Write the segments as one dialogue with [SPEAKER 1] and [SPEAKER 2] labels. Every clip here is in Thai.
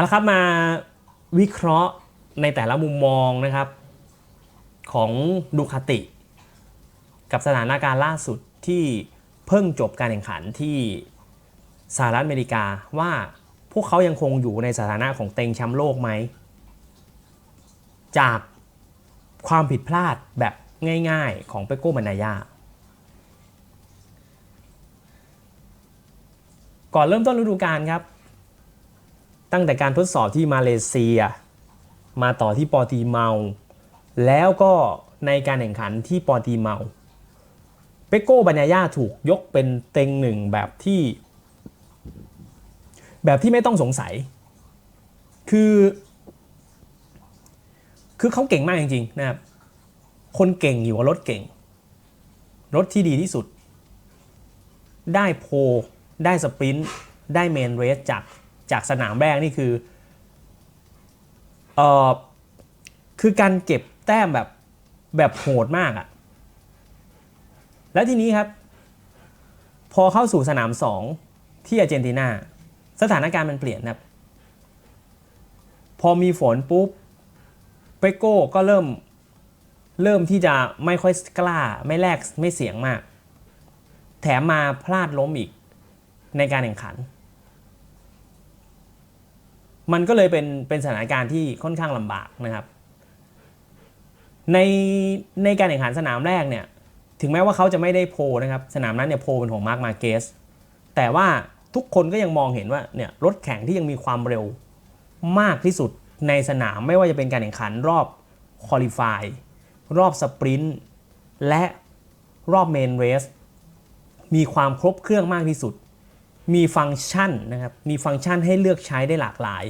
[SPEAKER 1] เอาละครับมาวิเคราะห์ในแต่ละมุมมองนะครับ ของดูคาติ กับสถานการณ์ล่าสุดที่เพิ่งจบการแข่งขันที่สหรัฐอเมริกาว่าพวกเขายังคงอยู่ในสถานะของเต็งแชมป์โลกไหม จากความผิดพลาดแบบง่ายๆของเปโก้บันดายาก่อนเริ่มต้นฤดูกาลครับ ตั้งแต่การทดสอบที่มาเลเซีย มาต่อที่ปอตีเมา แล้วก็ในการแข่งขันที่ปอตีเมา เปโก้บัญญายาถูกยกเป็นเต็งหนึ่งแบบที่ แบบที่ไม่ต้องสงสัย คือ คือเขาเก่งมากจริงๆนะครับ คนเก่งอยู่กับรถเก่ง รถที่ดีที่สุด ได้โพลได้สปรินต์ได้เมนเรสจาก จากสนามแรกนี่คือเออคือการเก็บแต้มแบบแบบโหดมากอะแล้วทีนี้ครับ พอเข้าสู่สนาม 2 ที่อาร์เจนตินาสถานการณ์มันเปลี่ยนครับ พอมีฝนปุ๊บเปโก้ก็เริ่มเริ่มที่จะไม่ค่อยกล้าไม่แลกไม่เสียงมาก แถมมาพลาดล้มอีกในการแข่งขัน มันก็เลยเป็นเป็นสถานการณ์ที่ค่อนข้างลำบากนะครับ ในในการแข่งขันสนามแรกเนี่ยถึงแม้ว่าเขาจะไม่ได้โพนะครับสนามนั้นเนี่ยโพเป็นของมาร์คมาเกสแต่ว่าทุกคนก็ยังมองเห็นว่าเนี่ยรถแข่งที่ยังมีความเร็วมากที่สุดในสนามไม่ว่าจะเป็นการแข่งขันรอบคอลิฟายรอบสปรินต์และรอบเมนเรสมีความครบเครื่องมากที่สุด มีฟังก์ชันนะครับ มีฟังก์ชันให้เลือกใช้ได้หลากหลาย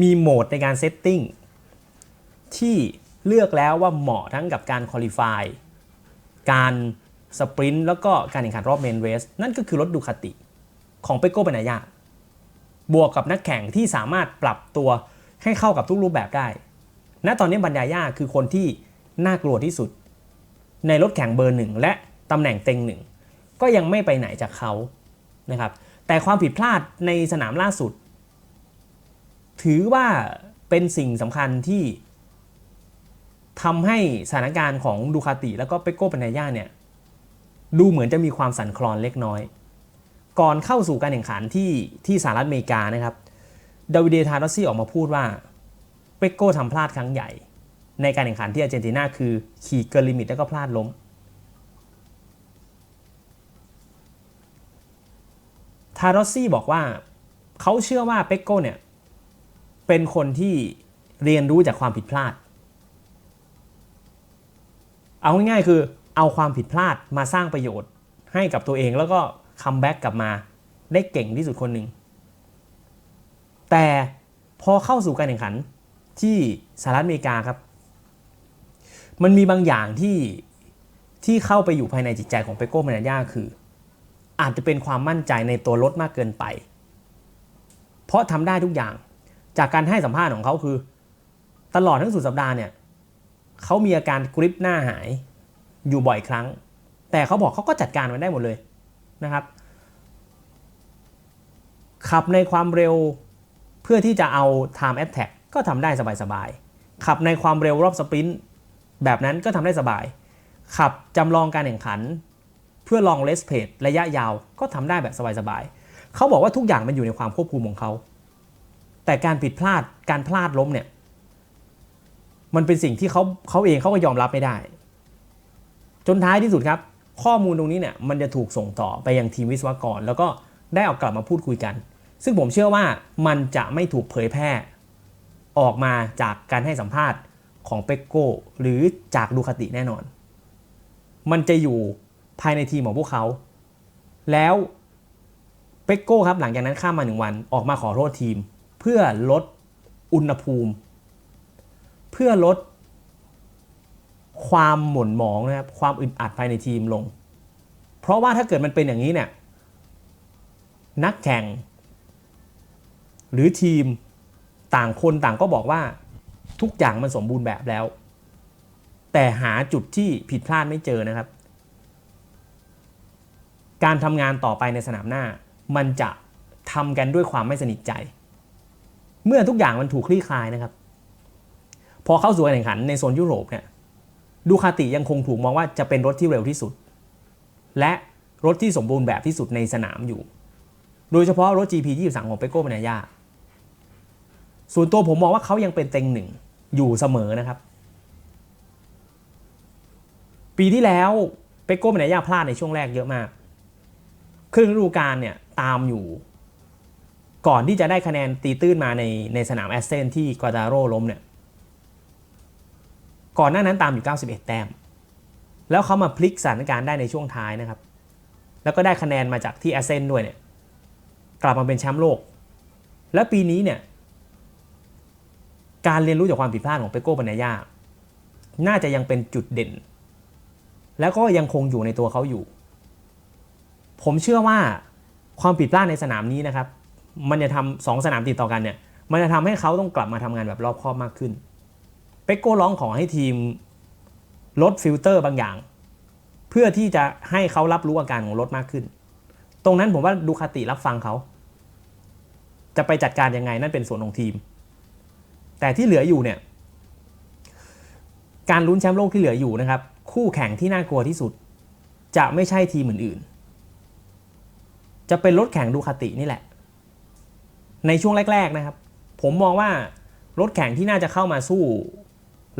[SPEAKER 1] มีโหมดในการเซตติ้งที่เลือกแล้วว่าเหมาะทั้งกับการคอลิฟายการสปรินต์แล้วก็การแข่งขันรอบเมนเรส นั่นก็คือรถดูคาติของเปโก้เปนายาบวกกับนักแข่งที่สามารถปรับตัวให้เข้ากับทุกรูปแบบได้ ณ ตอนนี้บันดายาคือคนที่น่ากลัวที่สุด ในรถแข่งเบอร์หนึ่งและตำแหน่งเต็งหนึ่ง ก็ยังไม่ไปไหนจากเขานะครับ แต่ความผิดพลาดในสนามล่าสุด ถือว่าเป็นสิ่งสำคัญที่ทำให้สถานการณ์ของดูคาติแล้วก็เปโก้ปัญญาเนี่ยดูเหมือนจะมีความสั่นคลอนเล็กน้อย ก่อนเข้าสู่การแข่งขันที่ที่สหรัฐอเมริกานะครับดาวิเดทารอสซี่ออกมาพูดว่าเปโก้ทำพลาดครั้งใหญ่ ในการแข่งขันที่อาร์เจนตินาคือขี่เกินลิมิตแล้วก็พลาดล้ม ทารอสซี่บอกว่าเขาเชื่อว่าเปโก้เนี่ยเป็นคนที่เรียนรู้จากความผิดพลาด เอาง่ายๆคือเอาความผิดพลาดมาสร้างประโยชน์ให้กับตัวเองแล้วก็คัมแบ็กกลับมาได้เก่งที่สุดคนหนึ่ง แต่พอเข้าสู่การแข่งขันที่สหรัฐอเมริกาครับ มันมีบางอย่างที่ที่เข้าไปอยู่ภายในจิตใจของเปโก้เมนยาคือ อาจจะเป็นความมั่นใจในตัวรถมากเกินไป เพราะทำได้ทุกอย่าง จากการให้สัมภาษณ์ของเขาคือ ตลอดทั้งสุดสัปดาห์เนี่ยเขามีอาการกริปหน้าหายอยู่บ่อยครั้ง แต่เขาบอกเขาก็จัดการมันได้หมดเลยนะครับ ขับในความเร็วเพื่อที่จะเอา time attack ก็ทำได้สบายๆ ขับในความเร็วรอบสปรินต์แบบนั้นก็ทำได้สบาย ขับจำลองการแข่งขัน พื่อลองเลสเพดระยะยาวก็ทำได้แบบสบายๆเขาบอกว่าทุกอย่างมันอยู่ในความควบคุมของเขา แต่การผิดพลาดการพลาดล้มเนี่ยมันเป็นสิ่งที่เขาเขาเองเขาก็ยอมรับไม่ได้ จนท้ายที่สุดครับ ข้อมูลตรงนี้เนี่ยมันจะถูกส่งต่อไปยังทีมวิศวกร แล้วก็ได้เอากลับมาพูดคุยกัน ซึ่งผมเชื่อว่ามันจะไม่ถูกเผยแพร่ ออกมาจากการให้สัมภาษณ์ของเปกโก้หรือจากดูคาติแน่นอน มันจะอยู่ ภายในทีมของพวกเขา แล้วเปกโก้ครับหลังจากนั้นข้ามมาหนึ่งวันออกมาขอโทษทีม เพื่อลดอุณหภูมิ เพื่อลดความหม่นหมองนะครับความอึดอัดภายในทีมลง เพราะว่าถ้าเกิดมันเป็นอย่างนี้เนี่ยนักแข่ง หรือทีมต่างคนต่างก็บอกว่าทุกอย่างมันสมบูรณ์แบบแล้ว แต่หาจุดที่ผิดพลาดไม่เจอนะครับ การทำงานต่อไปในสนามหน้า มันจะทำกันด้วยความไม่สนิทใจ เมื่อทุกอย่างมันถูกคลี่คลายนะครับ พอเข้าสู่การแข่งขันในโซนยุโรปเนี่ยดูคาติยังคงถูกมองว่าจะเป็นรถที่เร็วที่สุด และรถที่สมบูรณ์แบบที่สุดในสนามอยู่ โดยเฉพาะรถ GP 23ของเปโก้ปานายาส่วนตัวผมมองว่าเขายังเป็นเต็งหนึ่งอยู่เสมอนะครับ ปีที่แล้วเปโก้ปานายาพลาดในช่วงแรกเยอะมาก ครึ่งฤดูกาลเนี่ยตามอยู่ ก่อนที่จะได้คะแนนตีตื้นมาในในสนามแอสเซนที่กวาตาโรล้มเนี่ยก่อนหน้านั้นตามอยู่ 91 แต้ม แล้วเขามาพลิกสถานการณ์ได้ในช่วงท้ายนะครับ แล้วก็ได้คะแนนมาจากที่แอสเซนด้วยเนี่ยกลับมาเป็นแชมป์โลก และปีนี้เนี่ยการเรียนรู้จากความผิดพลาดของเปโก้ปานายาน่าจะยังเป็นจุดเด่น แล้วก็ยังคงอยู่ในตัวเขาอยู่ ผมเชื่อว่าความผิดพลาดในสนามนี้นะครับ มันจะทำสองสนามติดต่อกันเนี่ย มันจะทำให้เขาต้องกลับมาทำงานแบบรอบคอบมากขึ้น เปโก้ร้องขอให้ทีมลดฟิลเตอร์บางอย่าง เพื่อที่จะให้เขารับรู้อาการของรถมากขึ้น ตรงนั้นผมว่าดูคาติรับฟังเขา จะไปจัดการยังไงนั่นเป็นส่วนของทีม แต่ที่เหลืออยู่เนี่ย การลุ้นแชมป์โลกที่เหลืออยู่นะครับ คู่แข่งที่น่ากลัวที่สุด จะไม่ใช่ทีมอื่น จะเป็นรถแข่งดูคาตินี่แหละ ในช่วงแรก ๆนะครับ ผมมองว่ารถแข่งที่น่าจะเข้ามาสู้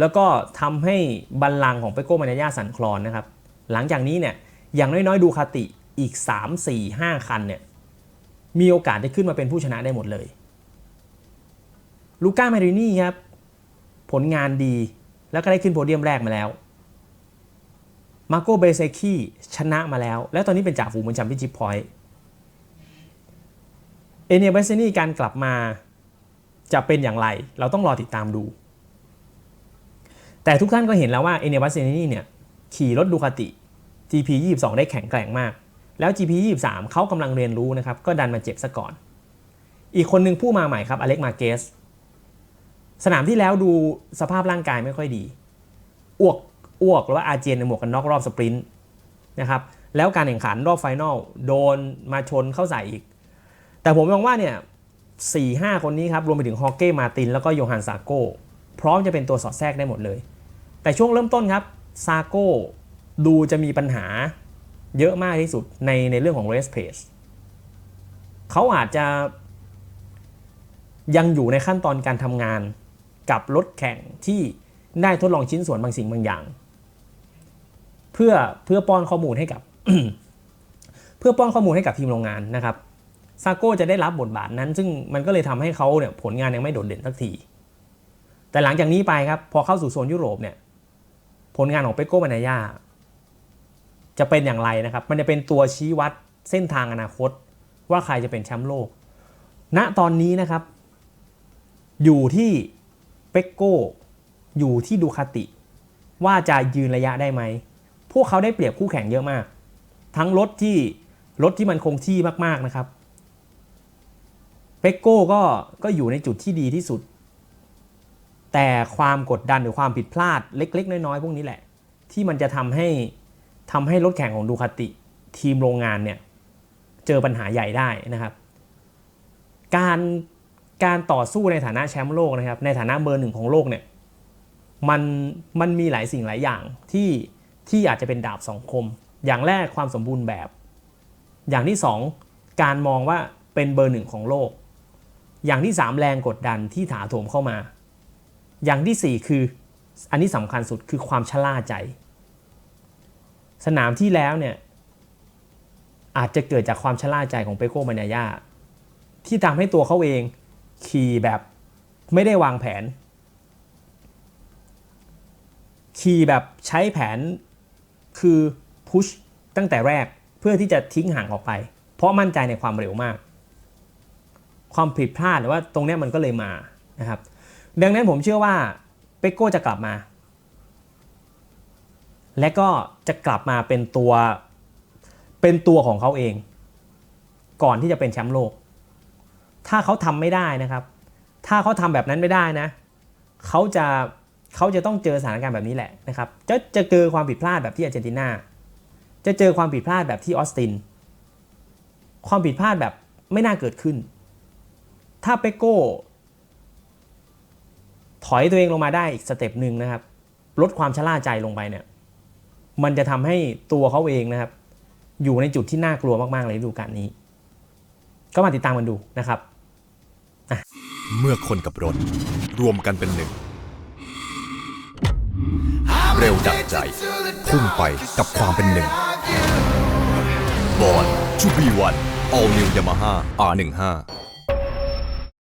[SPEAKER 1] แล้วก็ทำให้บัลลังก์ของเปโก้มานายาสันคลอนนะครับ หลังจากนี้เนี่ยอย่างน้อยๆดูคาติอีก 3 4 5 คันเนี่ยมีโอกาสได้ขึ้นมาเป็นผู้ชนะได้หมดเลย ลูก้ามารินี่ครับ ผลงานดีแล้วก็ได้ขึ้นโพเดียมแรกมาแล้ว มาโกเบเซคีชนะมาแล้ว และตอนนี้เป็นจ่าฝูงบนแชมเปี้ยนชิพพอยต์ เอเนียเบสนี่การกลับมาจะเป็นอย่างไร เราต้องรอติดตามดู แต่ทุกท่านก็เห็นแล้วว่าเอเนียเบสนี่เนี่ยขี่รถดูคาติ GP 22 ได้แข็งแกร่งมาก แล้ว GP 23เขากำลังเรียนรู้นะครับ ก็ดันมาเจ็บซะก่อน อีกคนหนึ่งผู้มาใหม่ครับอเล็กมาเกสสนามที่แล้วดูสภาพร่างกายไม่ค่อยดี อ้วกอ้วกหรือว่าอาเจียนในหมวกกันน็อกรอบสปรินต์นะครับ แล้วการแข่งขันรอบไฟนอลโดนมาชนเข้าใส่อีก แต่ผมมองว่าเนี่ยสี่ห้าคนนี้ครับรวมไปถึงฮอกเก้มาตินแล้วก็โยฮันซาโก้พร้อมจะเป็นตัวสอดแทรกได้หมดเลย แต่ช่วงเริ่มต้นครับซาโก้ดูจะมีปัญหาเยอะมากที่สุดในในเรื่องของ race pace เขาอาจจะยังอยู่ในขั้นตอนการทำงานกับรถแข่งที่ได้ทดลองชิ้นส่วนบางสิ่งบางอย่าง เพื่อเพื่อป้อนข้อมูลให้กับ เพื่อป้อนข้อมูลให้กับทีมโรงงานนะครับ ซาโก้จะได้รับบทบาทนั้น ซึ่งมันก็เลยทำให้เขาเนี่ยผลงานยังไม่โดดเด่นสักที แต่หลังจากนี้ไปครับพอเข้าสู่โซนยุโรปเนี่ยผลงานของเปโก้บานายาจะเป็นอย่างไรนะครับ มันจะเป็นตัวชี้วัดเส้นทางอนาคต ว่าใครจะเป็นแชมป์โลก ณตอนนี้นะครับ อยู่ที่เปกโก้อยู่ที่ดูคาติ ว่าจะยืนระยะได้ไหม พวกเขาได้เปรียบคู่แข่งเยอะมาก ทั้งรถที่รถที่มันคงที่มากๆนะครับ เปกโก้ก็ก็อยู่ในจุดที่ดีที่สุด แต่ความกดดันหรือความผิดพลาดเล็ก ๆ น้อยๆพวกนี้แหละ ที่มันจะทำให้ทำให้รถแข่งของดูคาติทีมโรงงานเนี่ยเจอปัญหาใหญ่ได้นะครับ การการต่อสู้ในฐานะแชมป์โลกนะครับ ในฐานะเบอร์หนึ่งของโลกเนี่ยมันมันมีหลายสิ่งหลายอย่างที่ที่อาจจะเป็นดาบสองคม อย่างแรกความสมบูรณ์แบบ อย่างที่สองการมองว่าเป็นเบอร์หนึ่งของโลก อย่างที่สามแรงกดดันที่ถาโถมเข้ามา อย่างที่สี่คือ อันนี้สำคัญสุดคือความชะล่าใจ สนามที่แล้วเนี่ยอาจจะเกิดจากความชะล่าใจของเปโก้มานายาที่ทำให้ตัวเขาเองขี่แบบไม่ได้วางแผน ขี่แบบใช้แผนคือพุชตั้งแต่แรกเพื่อที่จะทิ้งห่างออกไป เพราะมั่นใจในความเร็วมาก ความผิดพลาดหรือว่าตรงนี้มันก็เลยมานะครับ ดังนั้นผมเชื่อว่าเปโก้จะกลับมา และก็จะกลับมาเป็นตัวเป็นตัวของเขาเอง ก่อนที่จะเป็นแชมป์โลก ถ้าเขาทำไม่ได้นะครับ ถ้าเขาทำแบบนั้นไม่ได้นะเขาจะเขาจะต้องเจอสถานการณ์แบบนี้แหละนะครับ จะจะเจอความผิดพลาดแบบที่อาร์เจนตินา จะเจอความผิดพลาดแบบที่ออสติน ความผิดพลาดแบบไม่น่าเกิดขึ้น ถ้าเปโก้ ถอยตัวเองลงมาได้อีกสเต็ปหนึ่งนะครับ ลดความชะล่าใจลงไปเนี่ย มันจะทำให้ตัวเขาเองนะครับ อยู่ในจุดที่น่ากลัวมาก ๆ เลยฤดูกาลนี้ ก็มาติดตามกันดูนะครับ
[SPEAKER 2] เมื่อคนกับรถ รวมกันเป็นหนึ่ง เร็วดัดใจ พุ่งไปกับความเป็นหนึ่งบอลชูบีวัน All New Yamaha R15